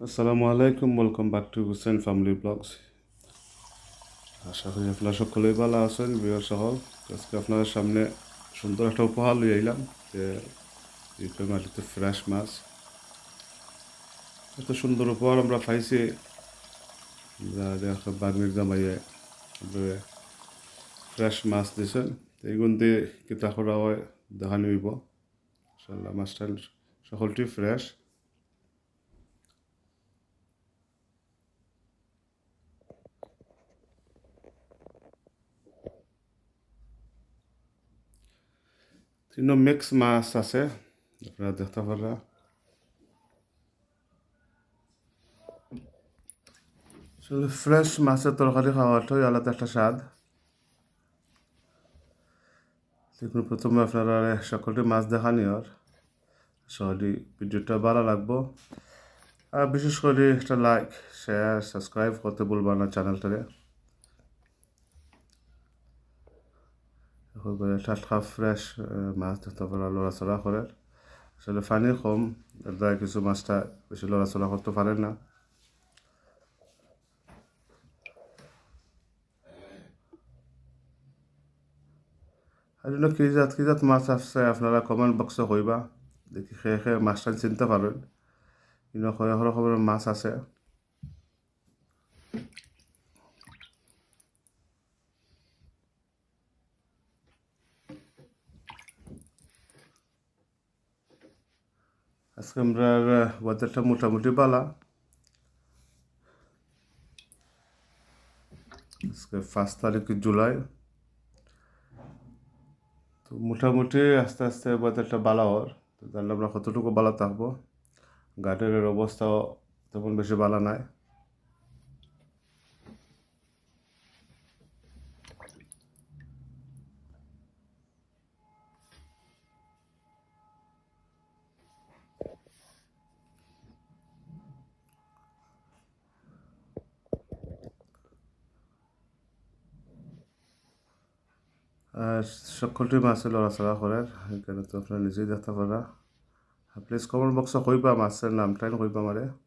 আসসালামু আলাইকুম welcome back to Hussain family blogs আশা করি আপনারা সকলেই ভালো আছেন বিয়ার সকল আজকে আপনাদের সামনে সুন্দর একটা উপহার লিয়ে আইলাম যে ইউপি মাটিতে ফ্রেশ মাছ। এত সুন্দর উপহার আমরা পাইছি। বাগনির জামাইয়ে ফ্রেশ মাছ দিছেন এইগুন দিয়ে কিতা করা হয় দেখা নিব ইনশাল্লাহ মাছটা সকলটি ফ্রেশ তিন মিক্স মাছ আছে আপনারা দেখতে পারা আসলে ফ্রেশ মাছের তরকারি খাওয়াটাই আলাদা একটা স্বাদ দেখুন প্রথমে আপনারা সকলটি মাছ দেখানি আর সহজে ভিডিওটা ভালো লাগবো আর বিশেষ করে একটা লাইক শেয়ার সাবস্ক্রাইব করতে বলব না চ্যানেলটাকে টাটকা ফ্রেশ মাছ ধরতে পারা লড়াচড়া করে আসলে পানি কম এর কিছু মাছটা বেশি লড়াচড়া করতে পারে না আর জন্য কি জাত কি জাত মাছ আছে আপনারা কমেন্ট বক্সে কইবা দেখি খেয়ে খেয়ে মাছটা চিনতে পারেন কিন্তু কয় রকমের মাছ আছে আজকে আমরা ওয়েদারটা মোটামুটি বালা আজকে পাঁচ তারিখ জুলাই। তো মোটামুটি আস্তে আস্তে ওয়েদারটা বালা হওয়ার তো তাহলে আমরা কতটুকু বালা থাকব গাড়ির অবস্থাও তেমন বেশি বালা নাই। সকলটি মাছে লড়াচড়া করে কৰে তো আপোনাৰ নিজেই দেখা পাৰা প্লিজ কমেণ্ট বক্সত কৰিবা মাছৰ নাম টাইম আমারে এই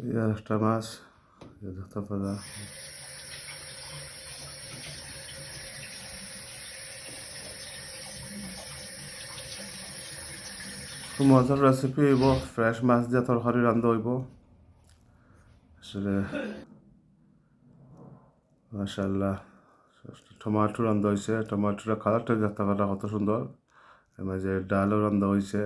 একটা মাছ দেখতে পারা মজার রেসিপি হইব ফ্রেশ মাছ দিয়ে তরকারি রান্ধা হইব আসলে মাশাল্লাহ টমাটো রান্ধা হয়েছে টমাটোর কালারটা দেখতে পারা কত সুন্দর মাঝে ডালও রান্ধা হয়েছে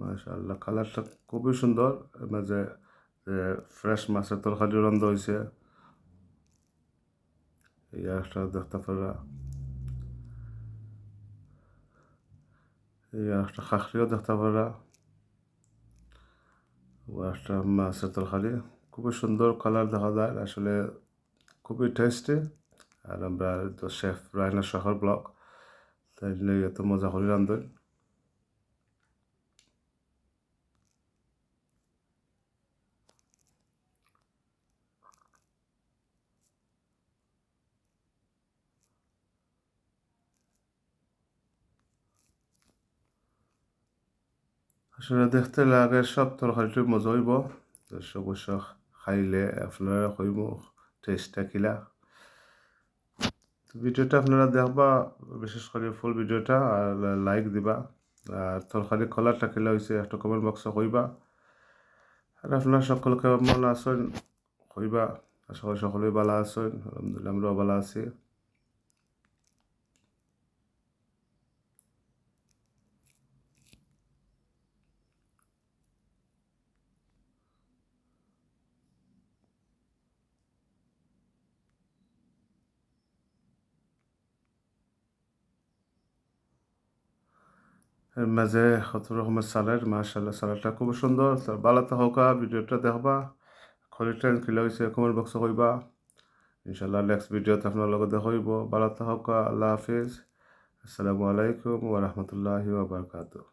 মাশাল্লাহ কালারটা খুবই সুন্দর। মাঝে ফ্রেশ মাছের তরকারি রান্ধা হয়েছে এই একটা দেখতে পারা। এই একটা খাখরিও দেখতে পারা। একটা মাছের তরকারি, খুবই সুন্দর কালার দেখা যায়। আসলে খুবই টেস্টি আর আমরা তো শেফ রায়না শহর ব্লক, তাই এত মজা করে রান্ধেন আসলে দেখতে লাগে, সব তরকারিটি মজা হইব। অবশ্য খাইলে আপনারা কইব টেস্টটা কিলা ভিডিওটা আপনারা দেখবা, বিশেষ করে ফুল ভিডিওটা, আর লাইক দিবা। আর তরকারি কলারটা কিলা হয়েছে একটা কমেন্ট বক্সে কইবা। আর আপনারা সকল কেমন আছেন, কইবা? আশা করি সকলেই ভালো আছেন, আলহামদুলিল্লাহ আমরাও ভালো আছি। মাঝে কত রকমের সালাড মার্শাল্লাহ সালাডটা খুব সুন্দর। বালাতে হওকা ভিডিওটা দেখবা খরিটান কিলা হয়েছে কমেন্ট বক্সে কইবা। ইনশাল্লাহ নেক্সট ভিডিওতে আপনার লগত দেখাইব বালাতে হওকা আল্লাহ হাফিজ। আসসালামু আলাইকুম ওরহমতুল্লাহি ওবরকাতুহ